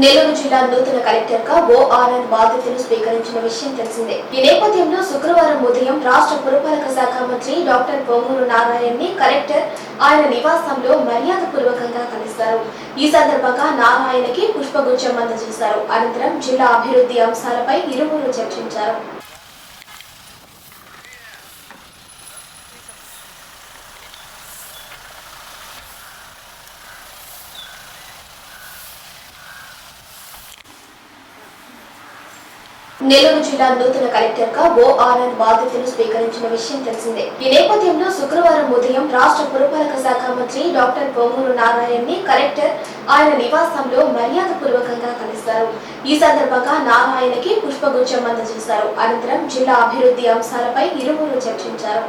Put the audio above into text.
నెల్లూరు జిల్లా నూతన కలెక్టర్గా ఓఆర్ఆర్ బాధ్యతలు స్వీకరించిన విషయం తెలిసిందే. ఈ నేపథ్యంలో శుక్రవారం ఉదయం రాష్ట్ర పురపాలక శాఖ మంత్రి డాక్టర్ పొంగూరు నారాయణ్ని కలెక్టర్ ఆయన నివాసంలో మర్యాద పూర్వకంగా కలిశారు. ఈ సందర్భంగా నారాయణకి పుష్పగుచ్చం అందజేశారు. అనంతరం జిల్లా అభివృద్ధి అంశాలపై ఇరువురు చర్చించారు. నెల్లూరు జిల్లా నూతన కలెక్టర్గా ఓ ఆనంద్ బాధ్యతలు స్వీకరించిన విషయం తెలిసిందే. ఈ నేపథ్యంలో శుక్రవారం ఉదయం రాష్ట్ర పురపాలక శాఖ మంత్రి డాక్టర్ పొంగూరు నారాయణ్ని కలెక్టర్ ఆయన నివాసంలో మర్యాద పూర్వకంగా కలిశారు. ఈ సందర్భంగా నారాయణకి పుష్పగుచ్చం అందజేశారు. అనంతరం జిల్లా అభివృద్ధి అంశాలపై ఇరువురు చర్చించారు.